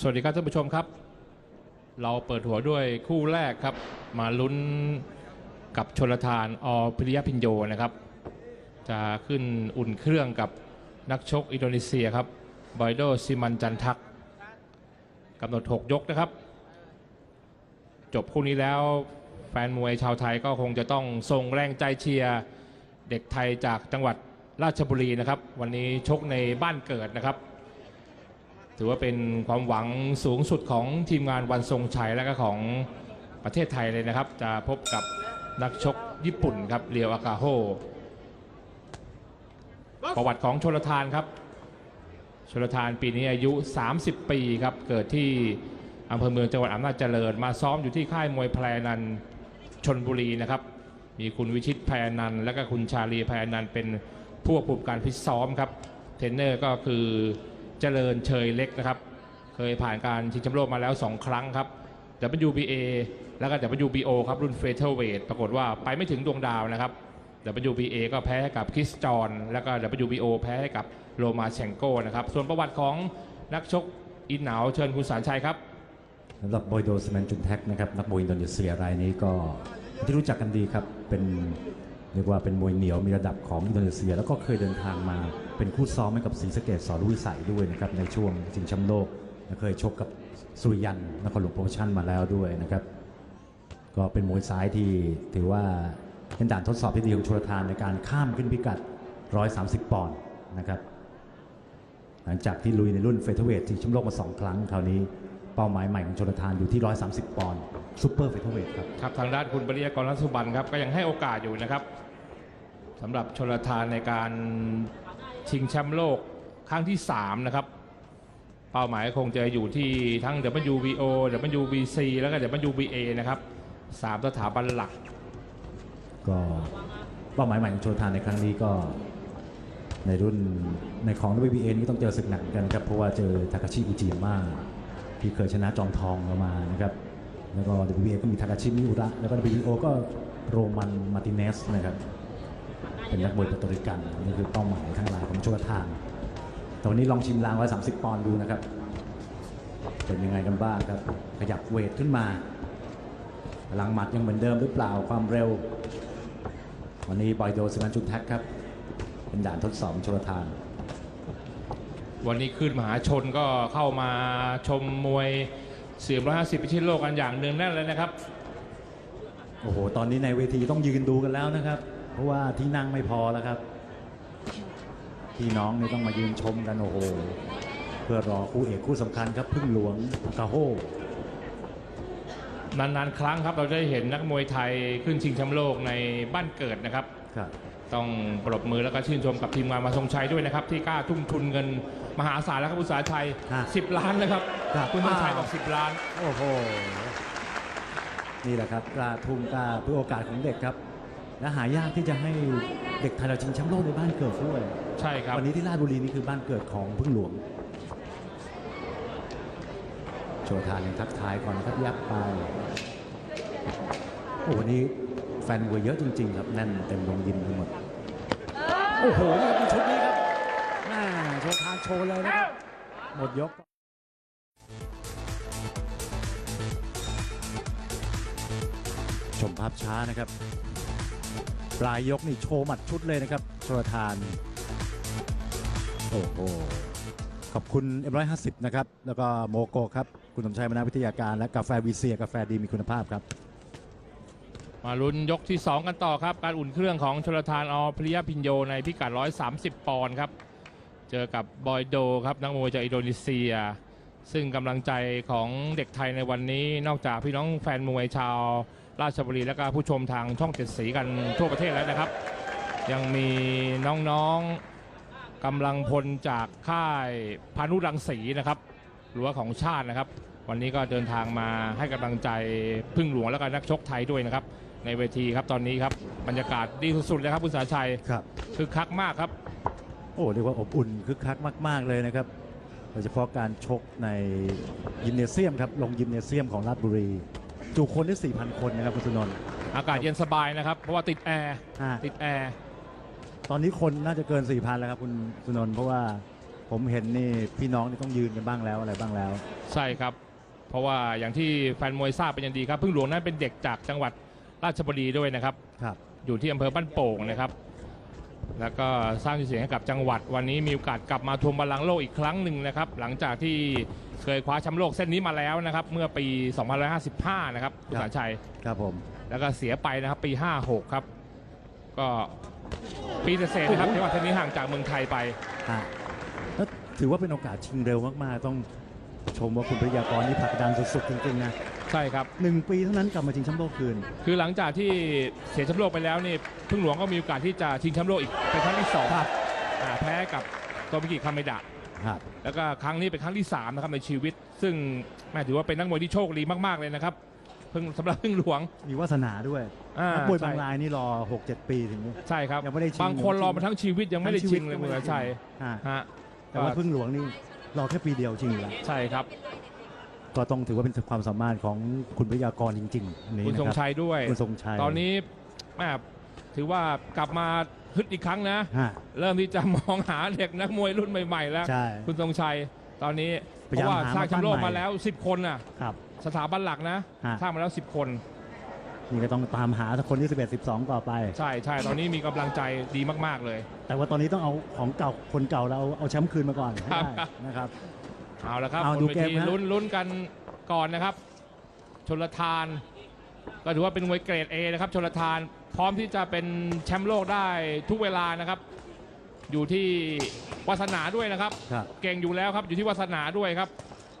สวัสดีครับท่านผู้ชมครับ เราเปิดหัวด้วยคู่แรกครับ มาลุ้นกับชนลทานอพิริยพินโยนะครับ จะขึ้นอุ่นเครื่องกับนักชกอินโดนีเซียครับบอยโดซิมันจันทักกำหนด 6 ยกนะครับ จบคู่นี้แล้วแฟนมวยชาวไทยก็คงจะต้องส่งแรงใจเชียร์เด็กไทยจากจังหวัดราชบุรีนะครับ วันนี้ชกในบ้านเกิดนะครับ ถือว่าเป็นความหวังสูงสุดของทีมงานวันทรงชัยและก็ของประเทศไทยเลยนะครับ จะพบกับนักชกญี่ปุ่นครับเรียวอากาโฮประวัติของชลทานครับชลทานปีนี้อายุ 30 ปีครับ เกิดที่อำเภอเมืองจังหวัดอำนาจเจริญ มาซ้อมอยู่ที่ค่ายมวยแพรนันชนบุรีนะครับ มีคุณวิชิตแพรนันและก็คุณชาลีแพรนันเป็นผู้ควบคุมการฟิซ้อมครับ เทรนเนอร์ก็คือ เจริญเชยเล็กนะครับ เคยผ่านการชิงแชมป์โลกมาแล้ว 2 ครั้งครับ WBA แล้วก็ WBO ครับรุ่นเฟเธอร์เวทปรากฏว่าไปไม่ถึงดวงดาวนะครับ WBA ก็แพ้ให้กับคริสจอน แล้วก็ WBO แพ้ให้กับโรมาเชงโกนะครับ ส่วนประวัติของนักชกอินหนาวเชิญคุณสารชัยครับสำหรับบอยโดสแมนจุนแท็กนะครับนักมวยอินโดนีเซียรายนี้ก็ที่รู้จักกันดีครับเป็น เรียกว่าเป็นมวยเหนียวมีระดับของอินโดนีเซีย แล้วก็เคยเดินทางมาเป็นคู่ซ้อมให้กับศรีสะเกดสอรุวิสัยด้วยนะครับในช่วงชิงแชมป์โลกเคยชกกับสุริยันนครหลวงโปรโมชั่นมาแล้วด้วยนะครับ ก็เป็นมวยซ้ายที่ถือว่าเป็นด่านทดสอบที่ดีของชลทานในการข้ามขึ้นพิกัด 130 ปอนด์นะครับ หลังจากที่ลุยในรุ่นเฟเธอร์เวทชิงแชมป์โลกมา 2 ครั้งคราวนี้เป้าหมายใหม่ของชลทานอยู่ที่ 130 ปอนด์ ซูเปอร์เฟเธอร์เวทครับครับทางด้านคุณปริยากรรัตนสุบันครับก็ยังให้โอกาสอยู่นะครับสำหรับชลทานในการชิงแชมป์โลกครั้งที่ 3 นะครับ เป้าหมายคงจะอยู่ที่ทั้ง WBO WBC แล้วก็ WBA นะครับสามสถาบันหลัก ก็เป้าหมายใหม่ของชลทานในครั้งนี้ก็ในรุ่นในของ WBA นี่ต้องเจอศึกหนักเหมือนกันครับ เพราะว่าเจอทาคาชิอุจิยาม่าที่เคยชนะจอมทองเรามานะครับ แล้วก็ WBA ก็มีทาคาชิมิอุระ แล้วก็ WBO ก็โรมันมาร์ติเนสนะครับ เป็นนักมวยปร์โตริกันนี่คือเป้าหมายทั้งหลายของชลทานแต่วันนี้ลองชิมลาง 130 ปอนด์ดูนะครับ เป็นยังไงกันบ้างครับ ขยับเวทขึ้นมาพลังหมัดยังเหมือนเดิมหรือเปล่าความเร็ว วันนี้บอยโดสมันจุนแท็กครับ เป็นด่านทดสอบชลทาน วันนี้ขึ้นมหาชนก็เข้ามาชมมวย เสียม150พิชิตโลกกันอย่างเนืองแน่นเลยนะครับ โอ้โห ตอนนี้ในเวทีต้องยืนดูกันแล้วนะครับ เพราะว่าที่นั่งไม่พอแล้วครับ พี่น้องนี่ต้องมายืนชมกันโอ้โห เพื่อรอคู่เอกคู่สำคัญครับพึ่งหลวงกาโฮนานๆ ครั้งครับเราจะได้เห็นนักมวยไทยขึ้นชิงแชมป์โลกในบ้านเกิดนะครับครับ ต้องปรบมือแล้วก็ชื่นชมกับทีมงานมาทรงชัยด้วยนะครับ ที่กล้าทุ่มทุนเงิน มหาศาลแล้วครับคุณสาชัย ฮะ10 ล้านนะครับ ครับ คุณสาชัยบอก10 ล้าน โอ้โห นี่แหละครับกล้าทุ่มกล้าเพื่อโอกาสของเด็กครับ และหายากที่จะให้เด็กไทยเราชิงแชมป์โลกในบ้านเกิดด้วย ใช่ครับ วันนี้ที่ราชบุรีนี่คือบ้านเกิดของพึ่งหลวง โชว์ทานยังทักทายก่อนนะครับยักไป โอ้วันนี้แฟนมวยเยอะจริง ๆ ครับแน่นเต็มโรงยิมไปหมด โอ้โหนี่เป็นชุดนี้ครับแม่โชว์ทานโชว์เลยนะครับ หมดยกชมภาพช้านะครับ ปลายยกนี่โชว์หมัดชุดเลยนะครับโชว์ทาน โอ้โห ขอบคุณ M150 นะครับ แล้วก็โมโกครับ คุณสมชัยมนาวิทยาการ และกาแฟวีเซียกาแฟดีมีคุณภาพครับ มาลุ้นยกที่ 2 กันต่อครับ การอุ่นเครื่องของชลทานอพริยพินโยในพิกัด 130 ปอนด์ครับ เจอกับบอยโดครับนักมวยจากอินโดนีเซีย ซึ่งกำลังใจของเด็กไทยในวันนี้นอกจากพี่น้องแฟนมวยชาวราชบุรีและก็ผู้ชมทางช่องเจ็ดสีกันทั่วประเทศแล้วนะครับ ยังมีน้องๆกำลังพลจากค่ายพานุรังสีนะครับหรือว่าของชาตินะครับ วันนี้ก็เดินทางมาให้กำลังใจพึ่งหลวงและก็นักชกไทยด้วยนะครับ ในเวทีครับตอนนี้ครับบรรยากาศดีสุดๆเลยครับคุณสาชัยครับคือคักมากครับ โอ้เรียกว่าอบอุ่นคึกคักมาก ๆ เลยนะครับโดยเฉพาะการชกในยิมเนเซียมครับลงยิมเนเซียมของราชบุรี จุคนได้4,000 คนนะครับคุณสุนนท์อากาศเย็นสบายนะครับ เพราะว่าติดแอร์อ่าติดแอร์ ตอนนี้คนน่าจะเกิน 4,000 แล้วครับคุณสุนนท์เพราะว่าผมเห็นนี่พี่น้องนี่ต้องยืนกันบ้างแล้วอะไรบ้างแล้ว ใช่ครับ เพราะว่าอย่างที่แฟนมวยทราบเป็นอย่างดีครับ พึ่งหลวงนั้นเป็นเด็กจากจังหวัดราชบุรีด้วยนะครับ ครับ อยู่ที่อำเภอบ้านโป่งนะครับ แล้วก็สร้างชื่อเสียงให้กับจังหวัด วันนี้มีโอกาสกลับมาทวงบัลลังก์โลกอีกครั้งหนึ่งนะครับ หลังจากที่เคยคว้าแชมป์โลกเส้นนี้มาแล้วนะครับ เมื่อปี 2555 นะครับคุณครับสารชัย ครับผม แล้วก็เสียไปนะครับปี 56 ครับ ก็ปีเศษๆนะครับที่ว่าเส้นนี้ห่างจากเมืองไทยไป ฮะแล้วถือว่าเป็นโอกาสชิงเร็วมาก ๆ ต้อง ชมว่าคุณปริยากรนี่ผลักดันสุดๆจริงๆนะใช่ครับ หนึ่งปีเท่านั้นกลับมาชิงแชมป์โลกคืน คือหลังจากที่เสียแชมป์โลกไปแล้วนี่พึ่งหลวงก็มีโอกาสที่จะชิงแชมป์โลกอีกเป็นครั้งที่สองครับอ่าแพ้กับโตมิกิคาเมดะ ครับ แล้วก็ครั้งนี้เป็นครั้งที่ 3 นะครับในชีวิต ซึ่งแม่ถือว่าเป็นนักมวยที่โชคดีมากๆเลยนะครับเพิ่งสำหรับพึ่งหลวงมีวาสนาด้วยอ่านักมวยบางใช่รายนี่รอ 6-7 ปีถึง ใช่ครับยังไม่ได้ชิงบางคนรอมาทั้งชีวิตยังไม่ได้ชิงเลยทั้คุณชีวิตสาชัยฮะฮะแต่ว่าก็พึ่งหลวงนี่ รอแค่ปีเดียวชิงอยู่แล้วใช่ครับ ก็ต้องถือว่าเป็นความสามารถของคุณปริยากรจริงๆอันนี้คุณนะทรงครับชัยด้วย คุณทรงชัยตอนนี้แม่ถือว่ากลับมาฮึดอีกครั้งนะ ฮะ เริ่มที่จะมองหาเด็กนักมวยรุ่นใหม่ๆแล้ว ใช่คุณทรงชัยตอนนี้พเพยายามราะว่าหาสร้างแชมป์โลกมาปั้นใหม่มาแล้ว 10 คนน่ะ ครับ สถาบันหลักนะ ฮะ สร้างมาแล้ว 10 คน นี่ก็ต้องตามหาคนที่11 12 ต่อไป ใช่ใช่ตอนนี้มีกำลังใจดีมากๆเลย แต่ว่าตอนนี้ต้องเอาของเก่าคนเก่าเราเอาแชมป์คืนมาก่อนให้ได้ครับนะครับ เอาละครับเอาบนดูเวเกมทีฮะลุ้นลุ้นกันก่อนนะครับ ชนลทาน ก็ถือว่าเป็นมวยเกรด A นะครับ ชนลทานพร้อมที่จะเป็นแชมป์โลกได้ทุกเวลานะครับ อยู่ที่วาสนาด้วยนะครับครับเก่งอยู่แล้วครับอยู่ที่วาสนาด้วยครับ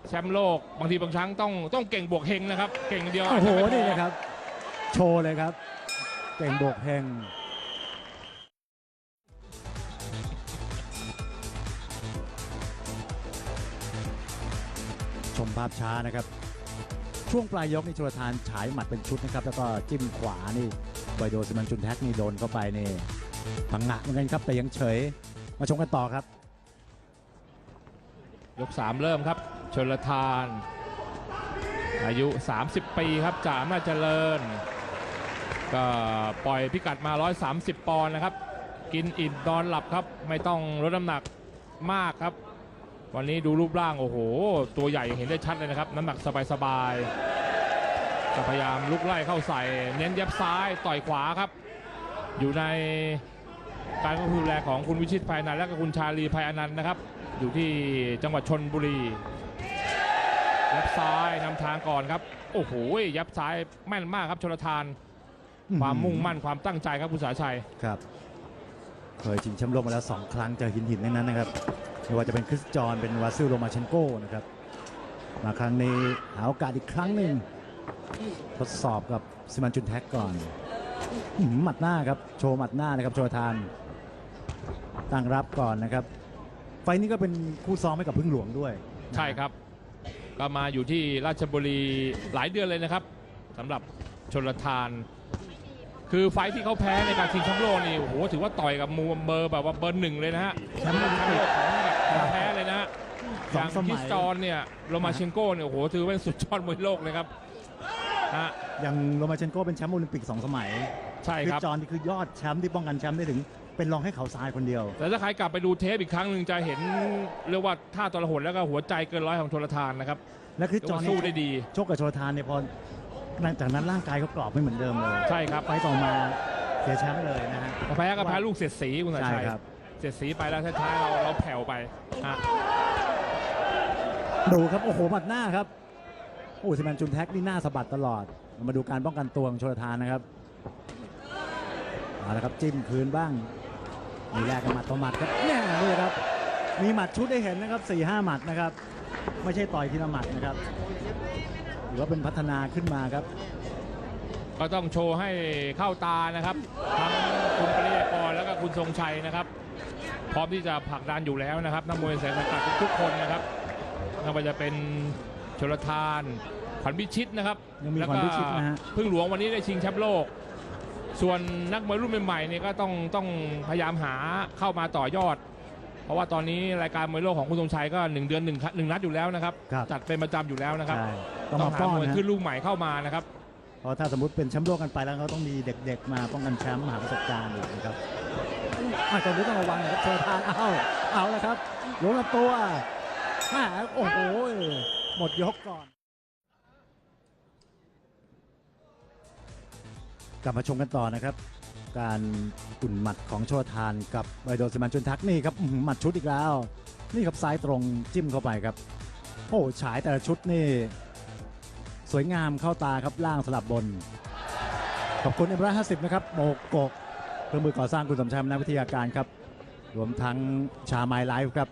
แชมป์โลกบางทีบางครั้งต้องต้องเก่งบวกเฮงนะครับ เก่งเดียวโอ้โหาจจะไม่พนี่นะครับ โชว์เลยครับ เก่งโบกแหงชมภาพช้านะครับ ช่วงปลายยกนี่ชลทานฉายหมัดเป็นชุดนะครับ แล้วก็จิ้มขวานี่ไบโดซิมันจุนแท็กนี่โดนเข้าไปนี่พังงะเหมือนกันครับแต่ยังเฉยมาชมกันต่อครับ ยก 3 เริ่มครับ ชนลทาน อายุ 30 ปีครับจ่าอำนาเจริญ ก็ปล่อยพิกัดมา 130 ปอนด์นะครับ กินอิ่มนอนหลับครับ ไม่ต้องลดน้ำหนักมากครับ วันนี้ดูรูปร่าง โอ้โห ตัวใหญ่เห็นได้ชัดเลยนะครับ น้ำหนักสบายๆจะพยายามลุกไล่เข้าใส่ เน้นเย็บซ้ายต่อยขวาครับ อยู่ในการควบคุมดูแลของคุณวิชิตภายในและก็คุณชาลีภายอนันต์นะครับ อยู่ที่จังหวัดชนบุรียับซ้ายนำทางก่อนครับ โอ้โหยับซ้ายแม่นมากครับชลทาน ความมุ่งมั่นความตั้งใจครับคุณสาชัยครับเคยชิงแชมป์โลกมาแล้ว 2 ครั้งเจอหินหินทั้งนั้นนะครับไม่ว่าจะเป็นคริสจอห์นเป็นวาซิลโรมาเชนโกนะครับ มาครั้งนี้หาโอกาสอีกครั้งหนึ่งทดสอบกับซิมันจุนแท็กก่อนอื้อหือหมัดหน้าครับโชว์หมัดหน้านะครับโชว์ทานตั้งรับก่อนนะครับ ไฟล์นี้ก็เป็นคู่ซ้อมให้กับพึ่งหลวงด้วย ใช่ครับ ก็มาอยู่ที่ราชบุรีหลายเดือนเลยนะครับสำหรับชนลทาน คือไฟท์ที่เขาแพ้ในการชิงแชมป์โลกนี่โอ้โหถือว่าต่อยกับมูเบอร์แบบว่าเบอร์หนึ่งเลยนะฮะแชมป์โลกแชมป์โลกของแบบของแท้เลยนะฮะสออย่างสคิมัสยจอนเนี่ยโรมาเชนโกเนี่ยโอ้โหถือเป็นสุดยอดมวยโลกเลยครับฮะอย่างโรมาเชนโกเป็นแชมป์โอลิมปิกสองสมัยใช่คริคสรับจอห์นนี่คือยอดแชมป์ที่ป้องกันแชมป์ได้ถึง เป็นรองให้เขาทรายคนเดียว แต่ถ้าใครกลับไปดูเทปอีกครั้งหนึ่งจะเห็นเรียกว่าท่าตระหดแล้วก็หัวใจเกินร้อยของชลทานนะครับและคริสถือจอห์ว่านสู้ได้ดี ชกกับโชทานเนี่ยพอหลัง จากนั้นร่างกายเขากรอบไม่เหมือนเดิมเลยใช่ครับไฟต์ต่อมาเสียแชมป์เลยนะฮะ แพ้ก็แพ้ลูกเสียดสีคุณสาใช่ชัยครับ เสียดสีไปแล้วท้ายๆเราเราแผ่วไปฮะดูครับ โอ้โหหมัดหน้าครับโอ้ซิแมนจุนแท็กนี่หน้าสะบัดตลอด มาดูการป้องกันตัวของโชลทานนะครับเอาละครับจิ้มคืนบ้าง มีแรกกันหมัดต่อหมัดครับเนี่ยนี่ครับ มีหมัดชุดได้เห็นนะครับ4ี่ห้าหมัดนะครับ ไม่ใช่ต่อยทีละหมัดนะครับ หรือว่าเป็นพัฒนาขึ้นมาครับ ก็ต้องโชว์ให้เข้าตานะครับทั้งคุณปริยากรแล้วก็คุณทรงชัยนะครับ พร้อมที่จะผลักดันอยู่แล้วนะครับนักมวยแสนสังกัดทุกๆคนนะครับไม่ว่าจะเป็นชลทานขวัญพิชิตนะครับยังมีแล้วขวัก็ญพิชิตนะฮะ พึ่งหลวงวันนี้ได้ชิงแชมป์โลก ส่วนนักมวยรุ่นใหม่ๆเนี่ยก็ต้องต้องพยายามหาเข้ามาต่อยอด เพราะว่าตอนนี้รายการมวยโลกของคุณทรงชัยก็หนึ่งเดือนหนึ่งครั้งหนึ่งนัดอยู่แล้วนะครับ ครับจัดเป็นประจำอยู่แล้วนะครับ ใช่ต้องต้องมาหาป้อนมวยนะขึ้นลูกใหม่เข้ามานะครับ เพราะถ้าสมมติเป็นแชมป์โลกกันไปแล้วเขาต้องมีเด็กๆมาป้องกันแชมป์หาประสบการณ์อีกนะครับอาตอนนี้ต้องระวังนะครับโชทานเอาเอาแล้วครับล้วงลำตัวแม่โอ้โหหมดยกก่อน กลับมาชมกันต่อนะครับ การอุ่นหมัดของโชทานกับไบโดสมันจุนทักนี่ครับอื้อหือหมัดชุดอีกแล้ว นี่ครับซ้ายตรงจิ้มเข้าไปครับ โอ้ฉายแต่ละชุดนี่ สวยงามเข้าตาครับล่างสลับบน ขอบคุณเอ็มร้อยห้าสิบนะครับโมโกะเครื่องมือก่อสร้างคุณสมชายมนาวิทยาการครับ รวมทั้งชาไมไลฟ์ครับ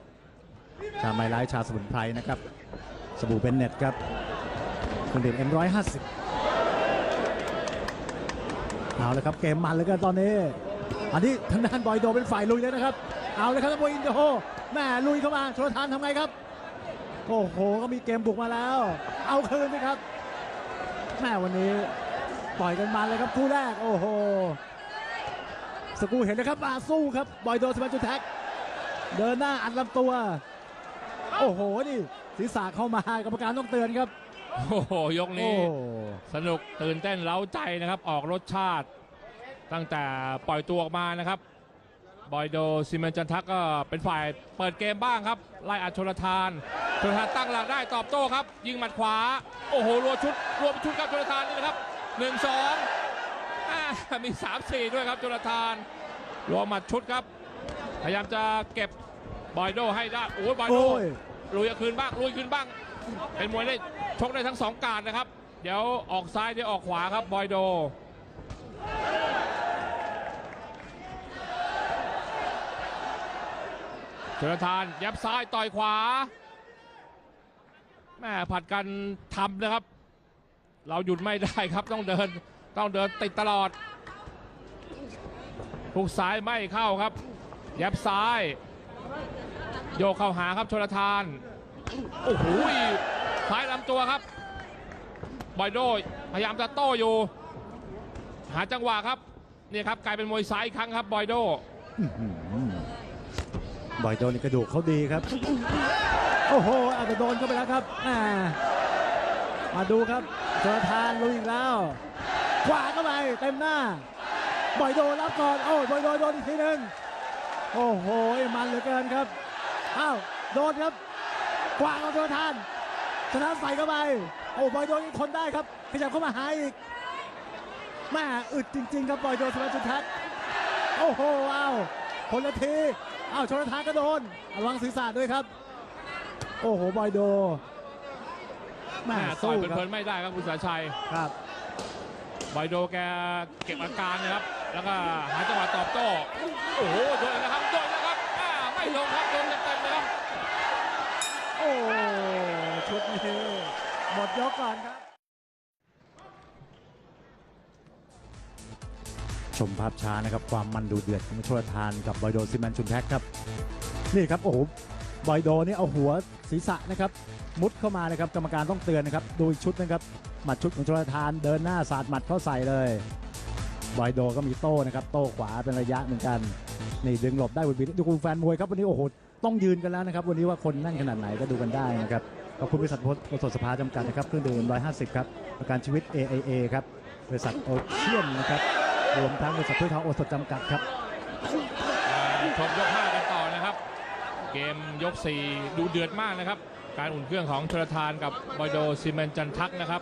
ชาไมไลฟ์ชาสมุนไพรนะครับ สบู่เบนเน็ตครับครื่องดื่มเอ็มร้อยห้าสิบ เอาเลยครับเกมมันเลยกันตอนนี้ อันนี้ทางด้านบอยโดเป็นฝ่ายลุยเลยนะครับ เอาเลยครับนักมยอินโดแม่ลุยเข้ามาโชลทานทำไงครับ โอ้โหก็มีเกมบุกมาแล้ว เอาคืนไหมครับแม่วันนี้ปล่อยกันมันเลยครับคู่แรกโอ้โหสกูเห็นนะครับมาสู้ครับบอยโดสมาจุแท็กเดินหน้าอัดลำตัว โอ้โหนี่ศีรษะเข้ามากรรมการต้องเตือนครับ โอ้โหยกโอ้นี้ สนุกตื่นเต้นเล้าใจนะครับ ออกรสชาติ ตั้งแต่ปล่อยตัวออกมานะครับ บอยโดซิเมนจันทักก็เป็นฝ่ายเปิดเกมบ้างครับ ไล่อัดชลทานชลทานตั้งหลักได้ตอบโต้ครับ ยิงหมัดขวา โอ้โหรัวชุดรวมชุดครับชลทานนี่นะครับหนึ่งสองอ่ามีสามสี่ด้วยครับชลทานรวมหมัดชุดครับ พยายามจะเก็บบอยโดให้ได้โอ้ยบอยโดโอ้ยลุยคืนบ้างลุยคืนบ้าง เป็นมวยได้ชกได้ทั้งสองการนะครับ เดี๋ยวออกซ้ายเดี๋ยวออกขวาครับบอยโดชลทานยับซ้ายต่อยขวาแม่ผัดกันทำนะครับ เราหยุดไม่ได้ครับต้องเดินต้องเดินติดตลอดทุกซ้ายไม่เข้าครับ ยับซ้าย โยกเข้าหาครับชลทาน โอ้โหซ้ายลำตัวครับบอยโดพยายามจะโต้อยู่ หาจังหวะครับเนี่ยครับกลายเป็นมวยซ้ายครั้งครับบอยโดบอยโดนี่กระดูกเขาดีครับ โอ้โหอาจจะโดนเข้าไปแล้วครับมาดูครับโจทานลุยอีกแล้ว ขวาเข้าไปเต็มหน้าบอยโดรับก่อนโอ้ยบอยโดโดนอีกทีหนึ่งโอ้โหมันเหลือเกินครับอ้าวโดนครับ ขวาของโจทานชนะใส่เข้าไป โอ้บอยโดนี่ทนได้ครับขยับเข้ามาหาอีกแม่อึดจริง ๆ ครับบอยโดสมาจุทัศน์โอ้โหอ้าวคนละทีอ้าวชนทานก็โดนระวังศีรษะด้วยครับ โอ้โหบอยโดแม่แม่ต่อสู้ยคเพรับลินๆไม่ได้ครับคุณสาชัยครับบอยโดแกเก็บอาการนะครับ แล้วก็หาจังหวะตอบโต้โอ้โหโดนนะครับโดนนะครับอ่าไม่ลงครับโดน อ้ชุดนี้หมดยกก่อนครับ ชมภาพช้านะครับ ความมันดูเดือดของโชลทานกับบอยโดซิแมนชุนแท็กครับ นี่ครับ โอ้โหบอยโดนี่เอาหัวศีรษะนะครับ มุดเข้ามานะครับ กรรมการต้องเตือนนะครับ ดูอีกชุดนะครับ หมัดชุดของโชลทานเดินหน้าสาดหมัดเข้าใส่เลยบอยโดก็มีโต้นะครับ โต้ขวาเป็นระยะเหมือนกัน นี่ดึงหลบได้บนวีดูคุณแฟนมวยครับวันนี้โอ้โห ต้องยืนกันแล้วนะครับ วันนี้ว่าคนแนั่นขนาดไหนก็ดูกันได้นะครับ ขอบคุณบริษัทโอสถสภาจำกัดนะครับ เครื่องดื่ม150 ครับ ประกันชีวิต AAA ครับ บริษัทโอเชียนนะครับ รวมทั้งบริษัทพืชทองโอสถจำกัดครับชมยก5กันต่อนะครับ เกมยก4ดูเดือดมากนะครับ การอุ่นเครื่องของชลทานกับบอยโดซิเมนจันทักนะครับ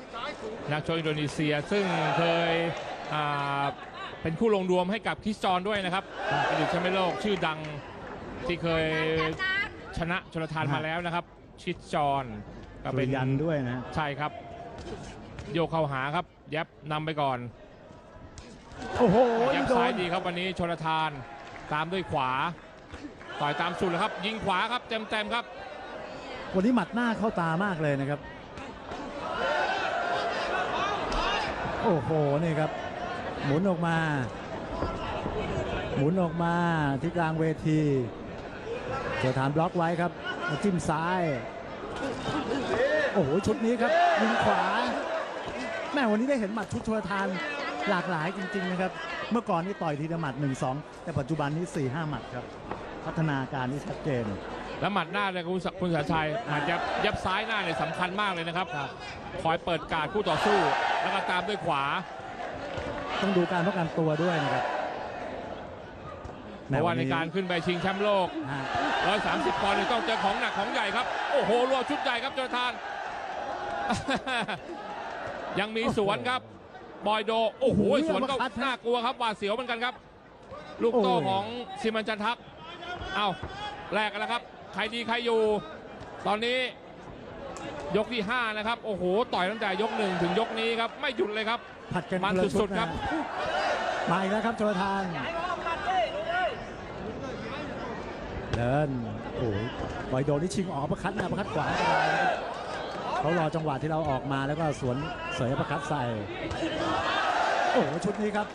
นักชกอินโดนีเซียซึ่งเคยเป็นคู่ลงรวมให้กับคิสจอนด้วยนะครับอดีตแชมป์โลกชื่อดัง ที่เคยชนะชลทานมาแล้วนะครับ ชิดจอนก็สุเป็รินยันด้วยนะ ใช่ครับ โยกเข้าหาครับแยบนำไปก่อน โอ้โหยับโดซ้ายนดีครับวันนี้ชลทานตามด้วยขวา ต่อยตามสุดเลยครับ ยิงขวาครับเต็มๆครับวันนี้หมัดหน้าเข้าตามากเลยนะครับ โอ้โหนี่ครับ หมุนออกมา หมุนออกมาที่กลางเวที เจอฐานบล็อกไว้ครับมาจิ้มซ้าย โอ้โห ชุดนี้ครับยิงขวา แม่วันนี้ได้เห็นหมัดชุดชลทานหลากหลายจริง ๆ นะครับ เมื่อก่อนนี่ต่อยทีละหมัด 1-2 แต่ปัจจุบันนี้ 4-5 หมัดครับ พัฒนาการนี่ชัดเจน แล้วหมัดหน้าเนี่ยคุณสคุณสาชัยหมัดยับยับซ้ายหน้าเนี่ยสำคัญมากเลยนะครับ คอยเปิดการดคู่ต่อสู้ แล้วก็ตามด้วยขวา ต้องดูการป้องกันตัวด้วยนะครับ เพราะว่าในการขึ้นไปชิงแชมป์โลกฮะ130ปอนด์นี่ต้องเจอของหนักของใหญ่ครับ โอ้โหรัวชุดใหญ่ครับโจนาธาน ยังมีสวนครับ บอยโด โอ้โหสวนก็น่ากลัวครับหวาดเสียวเหมือนกันครับ ลูกโต้ของซิมันจันทัก เอาแลกกันแล้วครับ ใครดีใครอยู่ ตอนนี้ยกที่ 5 นะครับ โอ้โห ต่อยตั้งแต่ยกหนึ่งถึงยกนี้ครับ ไม่หยุดเลยครับ ผัดกันมันคนละสุดๆครับนะมาอีกแล้วครับโจทาน เดินโอ้ยบอยโดนี่ชิงออกประคัดนะประคัดขวาสบายนะครับเขารอจังหวะที่เราออกมาแล้วก็สวนเสยประคัดใส่ โอ้โหชุดนี้ครับ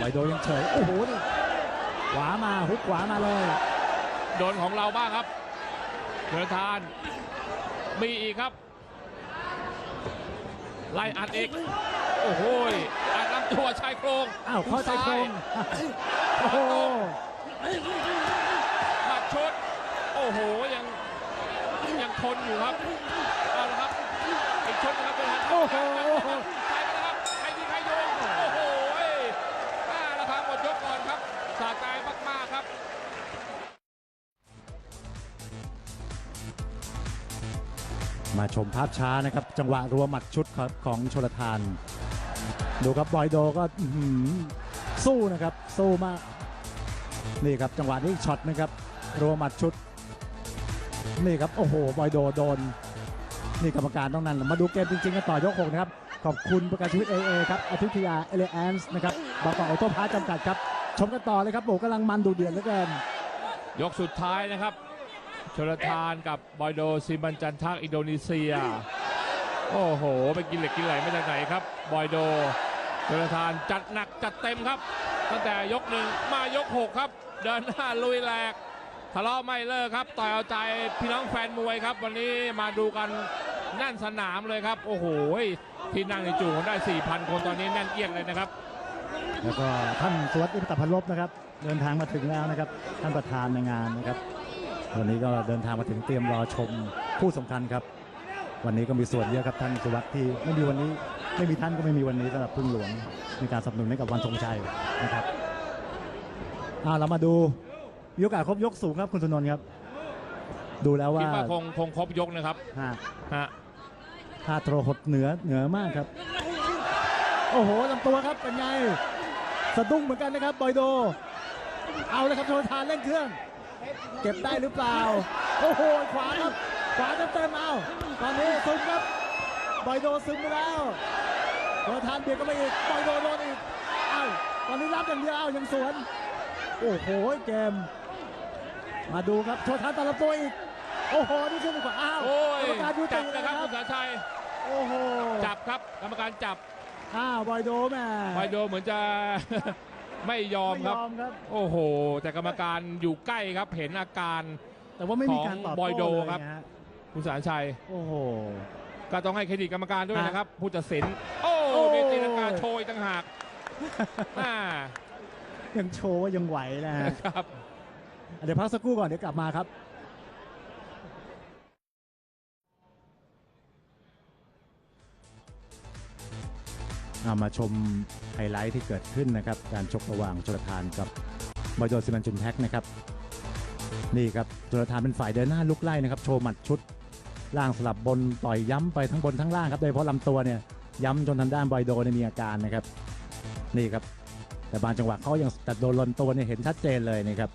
บอยโดยังเฉยโอ้โหนี่ขวามาฮุกขวามาเลย โดนของเราบ้างครับเดือทานมีอีกครับ ไล่อัดอีกโอ้โหยอัดลำตัวชายโครงอ้าวเข้าใจตรงโอ้โหหมัด ชุดโอ้โหยังยังทนอยู่ครับเอาละครับอีกชุดนะครับเดือทานโอ้โหโอ้โหใส่ไปแล้วครับใครดีใครโยงโอ้โหยอ่าแล้วครับหมดยกก่อนครับสะใจมากๆครับมาชมภาพช้านะครับ จังหวะรัวหมัดชุดครับของชลทาน ดูครับบอยโดก็อื้อหือสู้นะครับ สู้มาก นี่ครับจังหวะนี้อีกช็อตนะครับ รัวหมัดชุด นี่ครับ โอ้โห บอยโดโดน นี่กรรมการต้องนั่น มาดูเกมจริงๆกันต่อยกหกนะครับ ขอบคุณประกันชีวิตเอเอครับอาทิตยาเอเลแอนส์นะครับบางกอกออโต้พาร์จำกัดครับ ชมกันต่อเลยครับโอ้กำลังมันดูเดือดเหลือเกินยกสุดท้ายนะครับชลทานกับบอยโดซิมันจันทักอินโดนีเซีย โอ้โหไปกินเหล็กกินไหลมาจากไหนครับ บอยโดชลทานจัดหนักจัดเต็มครับ ตั้งแต่ยกหนึ่งมายกหกครับ เดินหน้าลุยแหลก ทะเลาะไม่เลิกครับต่อยเอาใจพี่น้องแฟนมวยครับ วันนี้มาดูกันแน่นสนามเลยครับ โอ้โหที่นั่งในจูกันได้ 4,000 คนตอนนี้แน่นเอียดเลยนะครับ แล้วก็ท่านสวัสดิ์อิปตพันลบนะครับ เดินทางมาถึงแล้วนะครับ ท่านประธานในงานนะครับวันนี้ก็เดินทางมาถึงเตรียมรอชมผู้สำคัญครับ วันนี้ก็มีส่วนเยอะครับท่านสุวัสดิ์ที่ไม่มีวันนี้ไม่มีท่านก็ไม่มีวันนี้สำหรับพึ่งหลวงในการสนับสนุนให้กับวันทรงชัยนะครับอ่าเรามาดู มีโอกาสครบยกสูงครับคุณสุนนท์ครับ ดูแล้วว่าคิดว่าคงคงครบยกนะครับฮะฮะท่าโทรหดเหนือเหนือมากครับ โอ้โหลำตัวครับเป็นไงสะดุ้งเหมือนกันนะครับบอยโด เอาเลยครับโชทานเล่นเครื่อง เก็บได้หรือเปล่า โอ้โหขวาครับ ขวาเต็มๆเอาตอนนี้ซึมครับบอยโดซึมไปแล้วโชทานเบียดก็ไปอีกบอยโดโดนอีก เอ้าตอนนี้รับอย่างเดียวเอ้ายังสวน โอ้โหเกม มาดูครับโชทานตัดลำตัวอีก โอ้โห นี่ขึ้นไปกว่าอ้าวโอ้ยกรรมการยุติจับนะนะคครัรับบคุณสาชัย โอ้โหจับครับกรรมการจับอ้าวบอยโดแม่ไวโดเหมือนจะ ไม่ยอมไม่คยรับ อมครับ โอ้โห แต่กรรมการอยู่ใกล้ครับเห็นอาการ แต่ว่าไม่มีการตอบของบอยโดโต้เลยครับ นะฮะคุณสารชัย โอ้โห ก็ต้องให้เครดิตกรรมการด้วยฮะนะครับ ผู้ตัดสิน โอ้โอ้ มีตีลังกาโชยต่างหากอ่ายังโชว์ว่ายังไหวนะฮะ ครับ เดี๋ยวพักสักครู่ก่อนเดี๋ยวกลับมาครับเอามาชมไฮไลท์ที่เกิดขึ้นนะครับ การชกระหว่างชลทานกับบอยโดซิมันจุนแท็กนะครับ นี่ครับชลทานเป็นฝ่ายเดินหน้าลุกไล่นะครับ โชว์หมัดชุด ล่างสลับบนต่อยย้ำไปทั้งบนทั้งล่างครับโดยเฉพาะลำตัวเนี่ยย้ำจนทางด้านบอยโดนมีอาการนะครับ นี่ครับ แต่บางจังหวะเขายังแต่โดนลนตัวเนี่ยเห็นชัดเจนเลยนะครับ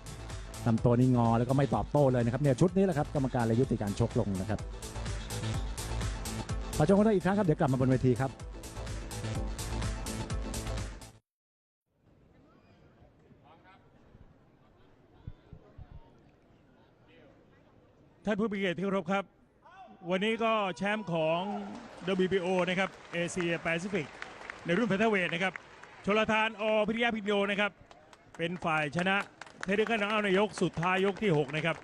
ลำตัวนี่งอแล้วก็ไม่ตอบโต้เลยนะครับเนี่ยชุดนี้แหละครับกรรมการเลยยุติการชกลงนะครับขอชมกันได้อีกครั้งครับเดี๋ยวกลับมาบนเวทีครับท่านผู้มีเกียรติที่เคารพครับ วันนี้ก็แชมป์ของ WBO นะครับเอเชียแปซิฟิกในรุ่นเฟเธอเวทนะครับ ชลทานอพิริยาพิโยนะครับ เป็นฝ่ายชนะ เทเดอร์กันเอาในยกสุดท้ายยกที่ 6 นะครับ